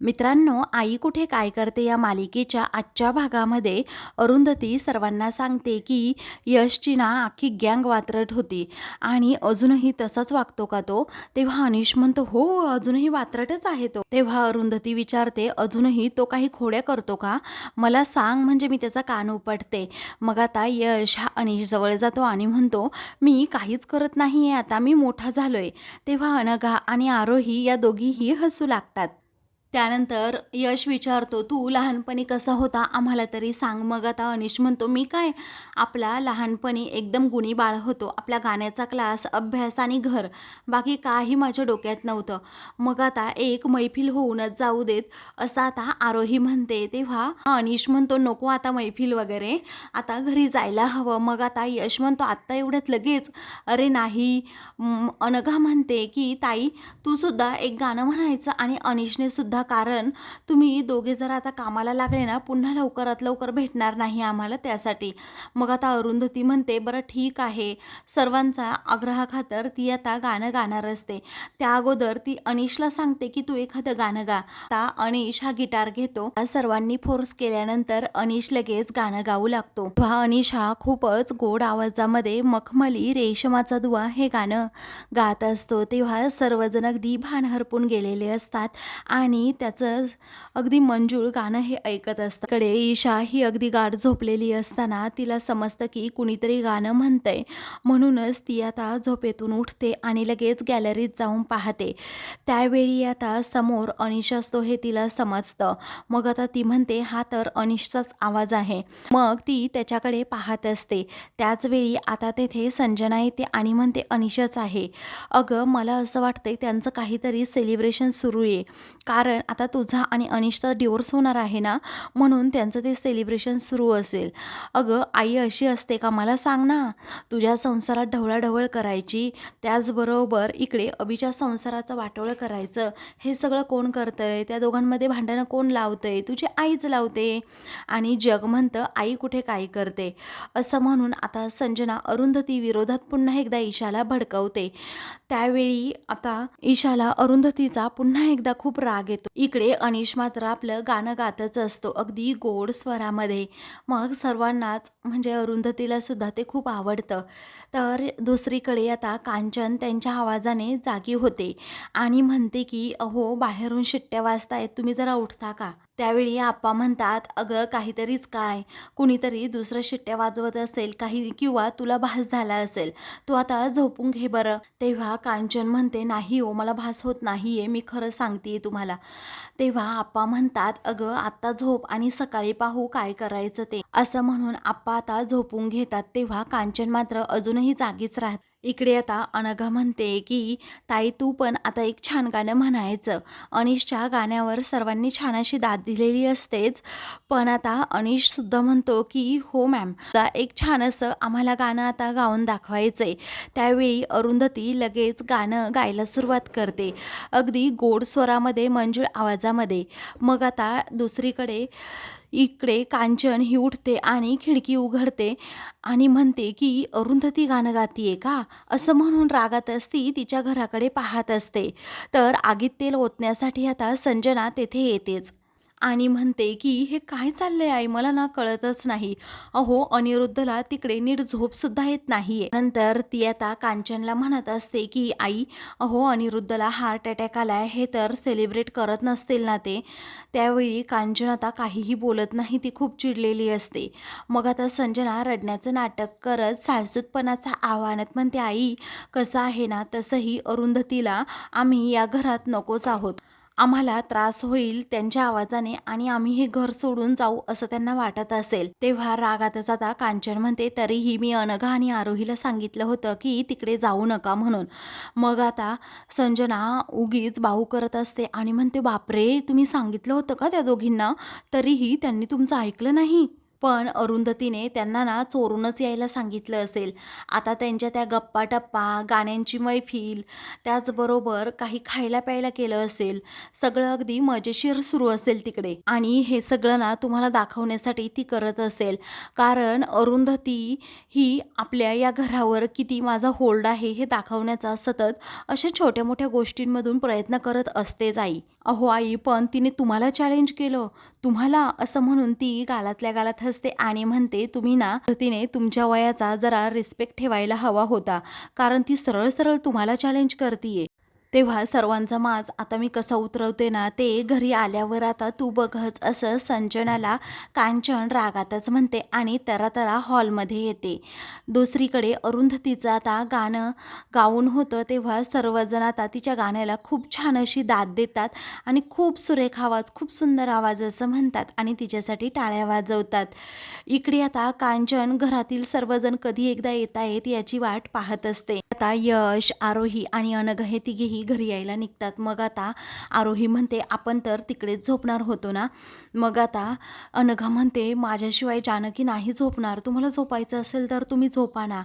मित्रांनो आई कुठे काय करते या मालिकेच्या आजच्या भागामध्ये? अरुंधती सर्वांना सांगते की यशची ना आखी गँग वात्रट होती. आणि अजूनही तसाच वागतो का तो? तेव्हा अनिश म्हणतो हो अजूनही वात्रटच आहे तो. तेव्हा अरुंधती विचारते अजूनही तो काही खोड्या करतो का? मला सांग म्हणजे मी त्याचा कान उपटते. मग आता यश हा अनिश जवळ जातो आणि म्हणतो मी काहीच करत नाही आहे आता मी मोठा झालोय. तेव्हा अनघा आणि आरोही या दोघीही हसू लागतात. त्यानंतर यश विचारतो तू लहानपणी कसा होता? आम्हाला तरी सांग. मग आता अनिश म्हणतो मी काय? आपला लहानपणी एकदम गुणी बाळ होतो. आपला गाण्याचा क्लास अभ्यास आणि घर बाकी काही माझ्या डोक्यात नव्हतं. मग आता एक मैफिल होऊनच जाऊ देत. असं आता आरोही म्हणते. तेव्हा अनिश म्हणतो नको आता मैफिल वगैरे. आता घरी जायला हवं. मग आता यश म्हणतो आत्ता एवढ्यात लगेच? अरे नाही. अनघा म्हणते की ताई तू सुद्धा एक गाणं म्हणायचं आणि अनिशने सुद्धा कारण तुम्ही दोघे जर आता कामाला लागले ना पुन्हा लवकरात लवकर भेटणार नाही आम्हाला त्यासाठी. मग आता अरुंधती म्हणते बरं ठीक आहे. सर्वांचा आग्रहाखातर ती आता गाणं गाणार असते. त्या अगोदर ती अनिशला सांगते की तू एखादं गाणं गा. आता अनिश हा गिटार घेतो. त्या सर्वांनी फोर्स केल्यानंतर अनिश लगेच गाणं गाऊ लागतो. तेव्हा अनिश हा खूपच गोड आवाजामध्ये मखमली रेशमाचा दुवा हे गाणं गात असतो. तेव्हा सर्वजण अगदी भान हरपून गेलेले असतात आणि त्याचं अगदी मंजूळ गाणं हे ऐकत असतं कडे ईशा ही अगदी गाढ झोपलेली असताना तिला समजतं की कुणीतरी गाणं म्हणतंय. म्हणूनच ती आता झोपेतून उठते आणि लगेच गॅलरीत जाऊन पाहते. त्यावेळी आता समोर अनिश असतो हे तिला समजतं. मग आता ती म्हणते हा तर अनिशचाच आवाज आहे. मग ती त्याच्याकडे पाहत असते. त्याचवेळी आता तेथे संजना येते आणि म्हणते अनिशच आहे. अगं मला असं वाटतंय त्यांचं काहीतरी सेलिब्रेशन सुरू आहे. कारण आता तुझा आणि अनिशचा डिवोर्स होणार आहे ना म्हणून त्यांचं ते सेलिब्रेशन सुरू असेल. अगं आई अशी असते का मला सांग ना तुझ्या संसारात ढवळाढवळ करायची त्याचबरोबर इकडे अभिच्या संसाराचं वाटोळं करायचं हे सगळं कोण करतं आहे त्या दोघांमध्ये भांडणं कोण लावतं आहे तुझी आईच लावते. आणि जग म्हणतं आई कुठे काय करते? असं म्हणून आता संजना अरुंधती विरोधात पुन्हा एकदा ईशाला भडकवते. त्यावेळी आता ईशाला अरुंधतीचा पुन्हा एकदा खूप राग येतो. इकडे अनिश मात्र आपलं गाणं गातच असतो अगदी गोड स्वरामध्ये. मग सर्वांनाच म्हणजे अरुंधतीला सुद्धा ते खूप आवडतं. तर दुसरीकडे आता कांचन त्यांच्या आवाजाने जागी होते आणि म्हणते की अहो बाहेरून शिट्ट्या वाजतायत तुम्ही जरा उठता का? त्यावेळी आप्पा म्हणतात अगं काहीतरीच काय? कुणीतरी दुसरं शिट्ट्या वाजवत असेल काही किंवा तुला भास झाला असेल तू आता झोपून घे बरं. तेव्हा कांचन म्हणते नाही ओ मला भास होत नाही आहे मी खरं सांगते तुम्हाला. तेव्हा आप्पा म्हणतात अगं आत्ता झोप आणि सकाळी पाहू काय करायचं ते. असं म्हणून आप्पा आता झोपून घेतात तेव्हा कांचन मात्र अजूनही जागीच राहत इकडे आता अनघा म्हणते की ताई तू पण आता एक छान गाणं म्हणायचं. अनिशच्या गाण्यावर सर्वांनी छान अशी दाद दिलेली असतेच पण आता अनिशसुद्धा म्हणतो की हो मॅम एक छान असं आम्हाला गाणं आता गाऊन दाखवायचं आहे त्यावेळी अरुंधती लगेच गाणं गायला सुरुवात करते अगदी गोड स्वरामध्ये मंजूळ आवाजामध्ये. मग आता दुसरीकडे इकडे कांचन ही उठते आणि खिडकी उघडते आणि म्हणते की अरुंधती गाणं गातीये का? असं म्हणून रागातच ती तिच्या घराकडे पाहत असते. तर आगीत तेल ओतण्यासाठी आता संजना तेथे येतेच. आणि म्हणते की हे काय चाललंय आई? मला ना कळतच नाही. अहो अनिरुद्धला तिकडे नीट झोपसुद्धा येत नाहीये. नंतर ती आता कांचनला म्हणत असते की आई अहो अनिरुद्धला हार्ट अटॅक आलाय. हे तर सेलिब्रेट करत नसतील ना ते. त्यावेळी कांचन आता काहीही बोलत नाही ती खूप चिडलेली असते. मग आता संजना रडण्याचं नाटक करत साळसूतपणाचा आव्हानात म्हणते आई कसं आहे ना तसंही अरुंधतीला आम्ही या घरात नकोच आहोत. आम्हाला त्रास होईल त्यांच्या आवाजाने आणि आम्ही हे घर सोडून जाऊ असं त्यांना वाटत असेल. तेव्हा रागात आता कांचन म्हणते तरीही मी अनघा आणि आरोहीला सांगितलं होतं की तिकडे जाऊ नका म्हणून. मग आता संजना उगीच बाऊ करत असते आणि म्हणते बापरे तुम्ही सांगितलं होतं का त्या दोघींना? तरीही त्यांनी तुमचं ऐकलं नाही. पण अरुंधतीने त्यांना ना चोरूनच यायला सांगितलं असेल. आता त्यांच्या त्या गप्पा टप्पा गाण्यांची मैफिल त्याचबरोबर काही खायला प्यायला केलं असेल. सगळं अगदी मजेशीर सुरू असेल तिकडे. आणि हे सगळं ना तुम्हाला दाखवण्यासाठी ती करत असेल. कारण अरुंधती ही आपल्या या घरावर किती माझा होल्ड आहे हे दाखवण्याचा सतत अशा छोट्या मोठ्या गोष्टींमधून प्रयत्न करत असतेच आई अहो आई पण तिने तुम्हाला चॅलेंज केलं. तुम्हाला असं म्हणून ती गालातल्या गालात हसते आणि म्हणते तुम्ही ना तिने तुमच्या वयाचा जरा रिस्पेक्ट ठेवायला हवा होता. कारण ती सरळ सरळ तुम्हाला चॅलेंज करतीये. तेव्हा सर्वांचा माज आता मी कसा उतरवते ना ते घरी आल्यावर आता तू बघच असं संजनाला कांचन रागातच म्हणते आणि तरा तरा हॉलमध्ये येते. दुसरीकडे अरुंधतीचं आता गाणं गाऊन होतं तेव्हा सर्वजण आता तिच्या गाण्याला खूप छान अशी दाद देतात आणि खूप सुरेख आवाज खूप सुंदर आवाज असं म्हणतात आणि तिच्यासाठी टाळ्या वाजवतात. इकडे आता कांचन घरातील सर्वजण कधी एकदा येत आहेत याची वाट पाहत असते. आता यश आरोही आणि अनघ हे तिघेही घरी यायला निघतात. मग आता आरोही म्हणते आपण तर तिकडेच झोपणार होतो ना. मग आता अनघा म्हणते माझ्याशिवाय जानकी नाही झोपणार. तुम्हाला झोपायचं असेल तर तुम्ही झोपा ना.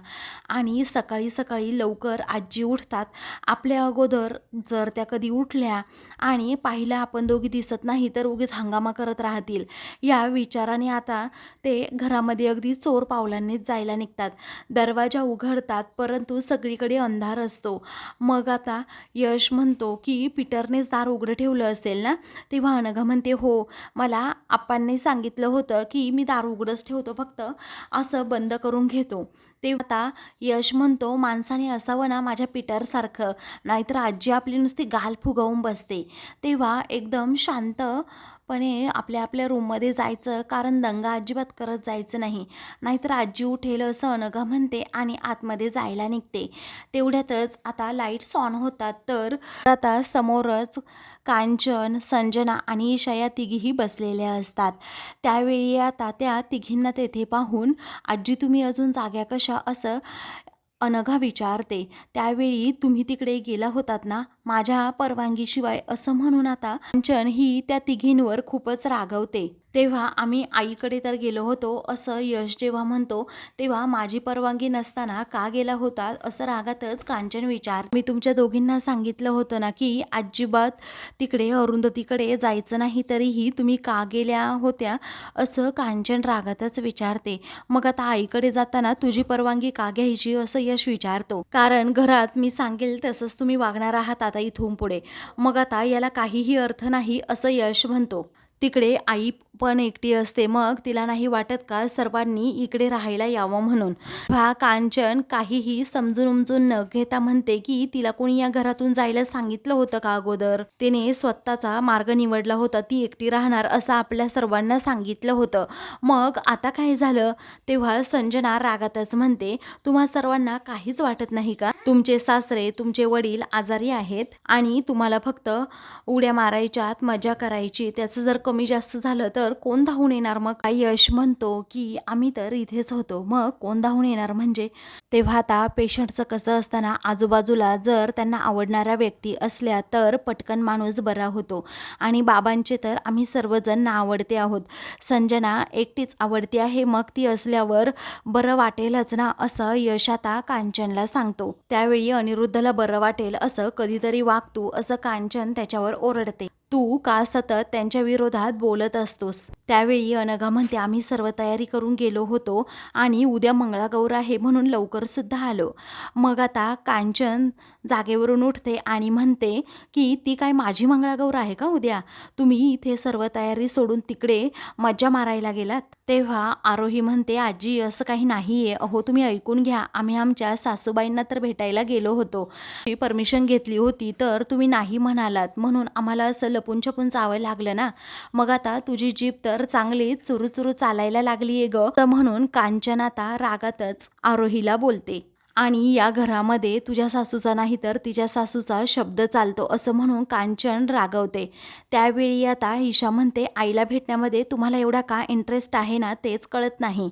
आणि सकाळी सकाळी लवकर आजी उठतात. आपल्या अगोदर जर त्या कधी उठल्या आणि पाहिलं आपण दोघी दिसत नाही तर उगीच हंगामा करत राहतील. या विचाराने आता ते घरामध्ये अगदी चोर पावलांनीच जायला निघतात. दरवाजा उघडतात परंतु सगळीकडे अंधार असतो. मग आता यश म्हणतो की पीटरनेच दार उघडं ठेवलं असेल ना? तेव्हा अनघा म्हणते हो मला आप्पांनी सांगितलं होतं की मी दार उघडंच ठेवतो फक्त असं बंद करून घेतो. तेव्हा आता यश म्हणतो माणसाने असावं ना माझ्या पीटरसारखं नाहीतर आजी आपली नुसती गाल फुगवून बसते. तेव्हा एकदम शांत पण हे आपल्या आपल्या रूममध्ये जायचं कारण दंगा अजिबात करत जायचं नाही. नाहीतर आजी उठेल असं अनघा म्हणते आणि आतमध्ये जायला निघते. तेवढ्यातच आता लाईट्स ऑन होतात तर आता समोरच कांचन संजना आणि ईशा या तिघीही बसलेल्या असतात. त्यावेळी आता त्या तिघींना तेथे पाहून आजी तुम्ही अजून जाग्या कशा? असं अनघा विचारते. त्यावेळी तुम्ही तिकडे गेला होतात ना? माझ्या परवानगीशिवाय असं म्हणून आता कंचन ही त्या तिघींवर खूपच रागवते. तेव्हा आम्ही आईकडे तर गेलो होतो असं यश जेव्हा म्हणतो तेव्हा माझी परवानगी नसताना का गेला होता असं रागातच कांचन विचार. मी तुमच्या दोघींना सांगितलं होतं ना की अजिबात तिकडे अरुंधतीकडे जायचं नाही तरीही तुम्ही का गेल्या होत्या? असं कांचन रागातच विचारते. मग आता आईकडे जाताना तुझी परवानगी का घ्यायची असं यश विचारतो. कारण घरात मी सांगेल तसंच तुम्ही वागणार आहात आता इथून पुढे. मग आता याला काहीही अर्थ नाही असं यश म्हणतो. तिकडे आई पण एकटी असते. मग तिला नाही वाटत का सर्वांनी इकडे राहायला यावं म्हणून? हा कांचन काहीही समजून उमजून न घेता म्हणते की तिला कोणी या घरातून जायला सांगितलं होतं का अगोदर? तिने स्वतःचा मार्ग निवडला होता. ती एकटी राहणार असं आपल्या सर्वांना सांगितलं होतं. मग आता काय झालं? तेव्हा संजना रागातच म्हणते तुम्हा सर्वांना काहीच वाटत नाही का? तुमचे सासरे तुमचे वडील आजारी आहेत आणि तुम्हाला फक्त उड्या मारायच्यात मजा करायची. त्याचं जर कमी जास्त झालं तर कोण धावून येणार? मग काही यश म्हणतो की आम्ही तर इथेच होतो. मग कोण धावून येणार म्हणजे? तेव्हा आता पेशंटचं कसं असताना आजूबाजूला जर त्यांना आवडणाऱ्या व्यक्ती असल्या तर पटकन माणूस बरा होतो. आणि बाबांचे तर आम्ही सर्वजण ना आवडते आहोत. संजना एकटीच आवडती आहे मग ती असल्यावर बरं वाटेलच ना असं यश आता कांचनला सांगतो. त्यावेळी अनिरुद्धला बरं वाटेल असं कधीतरी वागतू असं कांचन त्याच्यावर ओरडते. तू का सतत त्यांच्या विरोधात बोलत असतोस? त्यावेळी अनघा म्हणते आम्ही सर्व तयारी करून गेलो होतो आणि उद्या मंगळागौर आहे म्हणून लवकर सुद्धा आलो. मग आता कांचन जागेवरून उठते आणि म्हणते की ती काय माझी मंगळागौर आहे का उद्या? तुम्ही इथे सर्व तयारी सोडून तिकडे मज्जा मारायला गेलात? तेव्हा आरोही म्हणते आजी असं काही नाही आहे अहो तुम्ही ऐकून घ्या. आम्ही आमच्या सासूबाईंना तर भेटायला गेलो होतो. मी परमिशन घेतली होती तर तुम्ही नाही म्हणालात. म्हणून आम्हाला असं लपून छपून जावं लागलं ना. मग आता तुझी जीप तर चांगली चुरू चुरू चालायला लागली आहे ग. तर म्हणून कांचन आता रागातच आरोहीला बोलते. आणि या घरामध्ये तुझ्या सासूचा नाही तर तिच्या सासूचा शब्द चालतो असं म्हणून कांचन रागवते. त्यावेळी आता ईशा म्हणते आईला भेटण्यामध्ये तुम्हाला एवढा का इंटरेस्ट आहे ना तेच कळत नाही.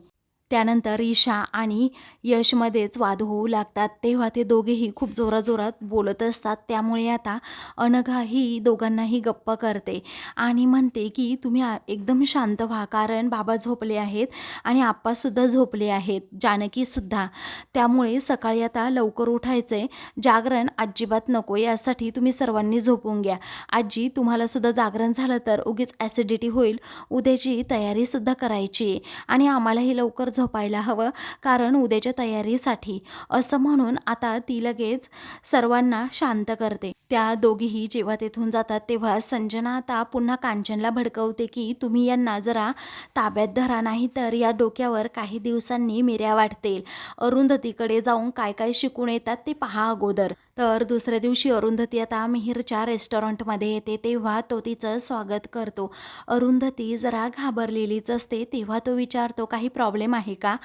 त्यानंतर ईशा आणि यशमध्येच वाद होऊ लागतात. तेव्हा ते दोघेही खूप जोराजोरात बोलत असतात. त्यामुळे आता अनघा ही दोघांनाही गप्प करते आणि म्हणते की तुम्ही एकदम शांत व्हा कारण बाबा झोपले आहेत आणि आप्पासुद्धा झोपले आहेत जानकीसुद्धा त्यामुळे सकाळी आता लवकर उठायचे. जागरण अजिबात नको यासाठी तुम्ही सर्वांनी झोपून घ्या. आजी तुम्हालासुद्धा जागरण झालं तर उगीच ॲसिडिटी होईल. उद्याची तयारीसुद्धा करायची आणि आम्हालाही लवकर झोपायला हवं. कारण उद्याच्या तयारीसाठी. असं म्हणून आता ती लगेच सर्वांना शांत करते. त्या दोघीही जेव्हा तेथून जातात तेव्हा संजना आता पुन्हा कांचनला भडकवते की तुम्ही यांना जरा ताब्यात धरा नाही तर या डोक्यावर काही दिवसांनी मिऱ्या वाटतील अरुंधतीकडे जाऊन काय काय शिकून येतात ते पहा अगोदर. तर दुसऱ्या दिवशी अरुंधती आता मिहीरच्या रेस्टॉरंटमध्ये येते तेव्हा तो तिचं स्वागत करतो. अरुंधती जरा घाबरलेलीच असते तेव्हा तो विचारतो काही प्रॉब्लेम आहे का?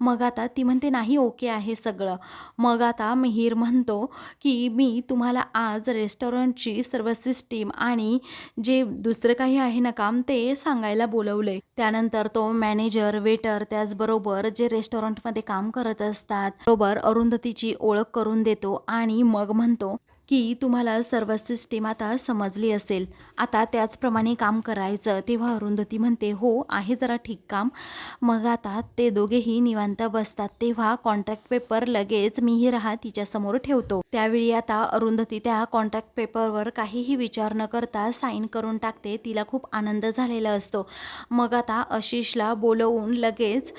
मग आता ती म्हणते नाही ओके आहे सगळं. मग आता मिहीर म्हणतो की मी तुम्हाला आज रेस्टॉरंटची सर्व सिस्टीम आणि जे दुसरं काही आहे ना काम ते सांगायला बोलवलंय. त्यानंतर तो मॅनेजर वेटर त्याचबरोबर जे रेस्टॉरंटमध्ये काम करत असतात बरोबर अरुंधतीची ओळख करून देतो आणि मग म्हणतो की तुम्हाला सर्व सिस्टीम आता समजली असेल. आता त्याचप्रमाणे काम करायचं तेव्हा अरुंधती म्हणते हो आहे जरा ठीक काम. मग आता ते दोघेही निवांत बसतात. तेव्हा कॉन्ट्रॅक्ट पेपर लगेच मीही राहा तिच्यासमोर ठेवतो. त्यावेळी आता अरुंधती त्या कॉन्ट्रॅक्ट पेपरवर काहीही विचार न करता साईन करून टाकते. तिला खूप आनंद झालेला असतो. मग आता आशिषला बोलवून लगेच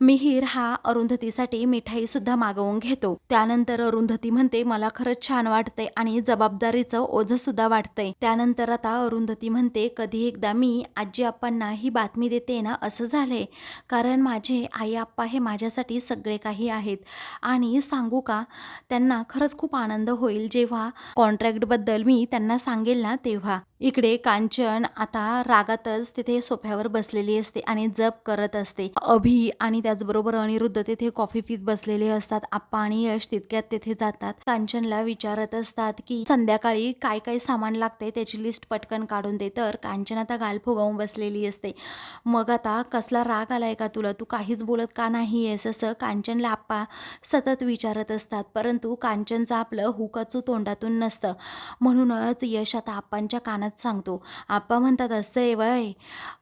मिहीर हा अरुंधतीसाठी मिठाईसुद्धा मागवून घेतो. त्यानंतर अरुंधती म्हणते मला खरंच छान वाटतंय. आणि जबाबदारीचं ओझं सुद्धा वाटतंय त्यानंतर आता अरुंधती म्हणते कधी एकदा मी आजी आप्पांना ही बातमी देते ना असं झालंय. कारण माझे आई आप्पा हे माझ्यासाठी सगळे काही आहेत. आणि सांगू का त्यांना खरंच खूप आनंद होईल जेव्हा कॉन्ट्रॅक्टबद्दल मी त्यांना सांगेल ना तेव्हा. इकडे कांचन आता रागातच तिथे सोफ्यावर बसलेली असते आणि जप करत असते. अभि आणि त्याचबरोबर अनिरुद्ध तिथे कॉफी पीत बसलेले असतात. आप्पा आणि यश तितक्यात तिथे जातात. कांचनला विचारत असतात की संध्याकाळी काय काय सामान लागते त्याची लिस्ट पटकन काढून दे. तर कांचन आता गाल फुगवून बसलेली असते. मग आता कसला राग आलाय का तुला? तू काहीच बोलत का नाही आहेस असं कांचनला आप्पा सतत विचारत असतात. परंतु कांचनचं आपलं हुकाचू तोंडातून नसतं. म्हणूनच यश आता आप्पांच्या कानात सांगतो. आप्पा म्हणतात असं आहे वय.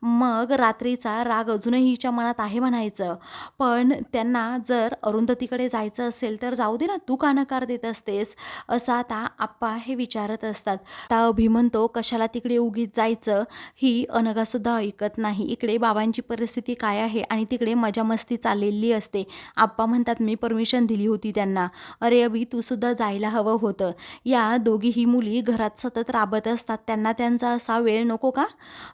मग रात्रीचा राग अजूनही हिच्या मनात आहे म्हणायचं. पण त्यांना जर अरुंधतीकडे जायचं असेल तर जाऊ दे ना तू का नकार देत असतेस. असं आता आप्पा हे विचारत असतात. आता अभि म्हणतो कशाला तिकडे उगीच जायचं? ही अनघासुद्धा ऐकत नाही. इकडे बाबांची परिस्थिती काय आहे आणि तिकडे मजा मस्ती चाललेली असते. आप्पा म्हणतात मी परमिशन दिली होती त्यांना. अरे अभि तू सुद्धा जायला हवं होतं. या दोघीही मुली घरात सतत राबत असतात. त्यांना त्यांचा असा वेळ नको का?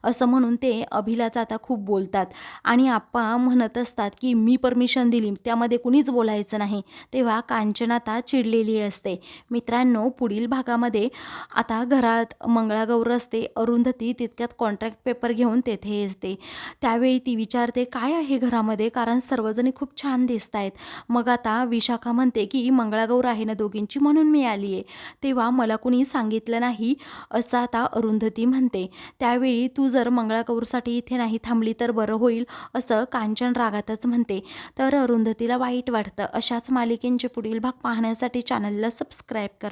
असं म्हणून ते अभिलाच आता खूप बोलतात. आणि आप्पा म्हणत असतात की मी परमिशन दिली त्यामध्ये कुणीच बोलायचं नाही. तेव्हा कांचन आता चिडलेली असते. मित्रांनो पुढील भागामध्ये आता घरात मंगळागौर असते. अरुंधती तितक्यात कॉन्ट्रॅक्ट पेपर घेऊन तेथे येते. त्यावेळी ती विचारते काय आहे घरामध्ये? कारण सर्वजणी खूप छान दिसत आहेत मग आता विशाखा म्हणते की मंगळागौर आहे ना दोघींची म्हणून मी आली आहे तेव्हा मला कुणी सांगितलं नाही असं आता अरुंधती म्हणते त्यावेळी तू जर मंगळागौरसाठी इथे नाही थांबली तर बरं होईल असं कांचन रागातच म्हणते. तर अरुंधतीला वाईट वाटतं. अशाच मालिकेंचे पुढील भाग पाहण्यासाठी चॅनलला सबस्क्राईब करा.